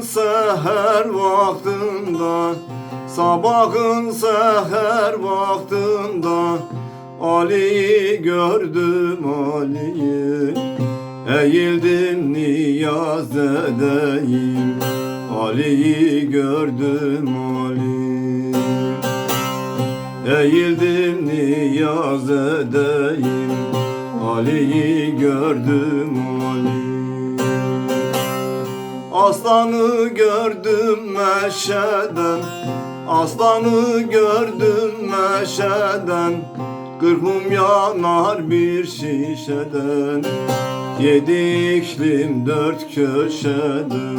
Sabahın seher vaktinde Sabahın seher vaktinde Ali'yi gördüm Ali'yi Eğildim niyaz edeyim. Ali'yi gördüm Ali Eğildim niyaz edeyim. Ali'yi gördüm Ali Aslanı gördüm meşeden Aslanı gördüm meşeden. Kırk mum yanar bir şişeden Yedi iklim dört köşeden.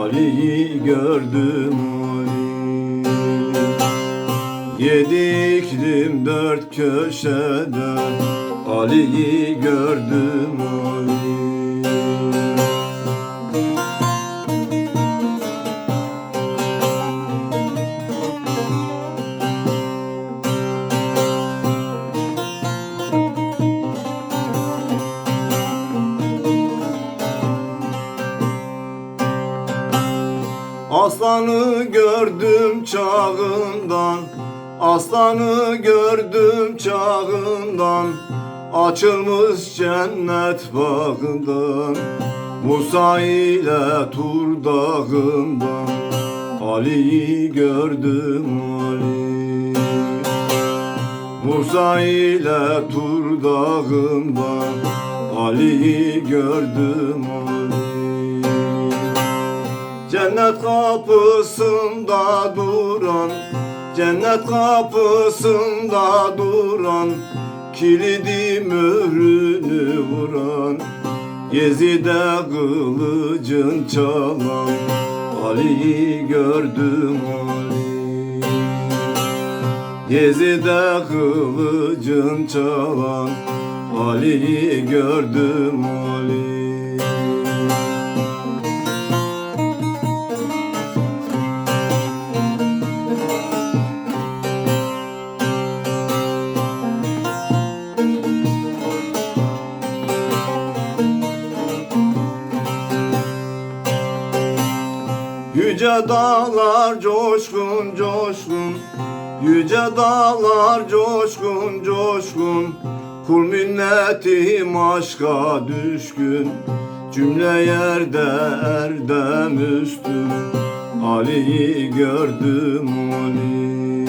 Ali'yi gördüm Ali. Yedi iklim dört köşeden Ali'yi gördüm Ali Aslanı gördüm çağından Aslanı gördüm çağından Açılmış cennet bağından Musa ile Tur dağından Ali'yi gördüm Ali. Musa ile Tur dağından Ali'yi gördüm Ali Cennet kapısında duran Cennet kapısında duran Kilidi mührünü vuran Yezide kılıcın çalan Ali'yi gördüm Ali. Yezide kılıcın çalan Ali'yi gördüm Ali Yüce dağlar coşkun coşkun. Yüce dağlar coşkun coşkun. Kul minnetim aşka düşkün. Cümle yerde erdem üstün. Ali'yi gördüm Ali.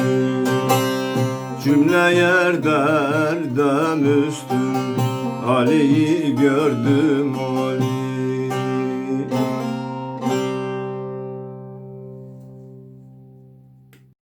Cümle yerde erdem üstün. Ali'yi gördüm Ali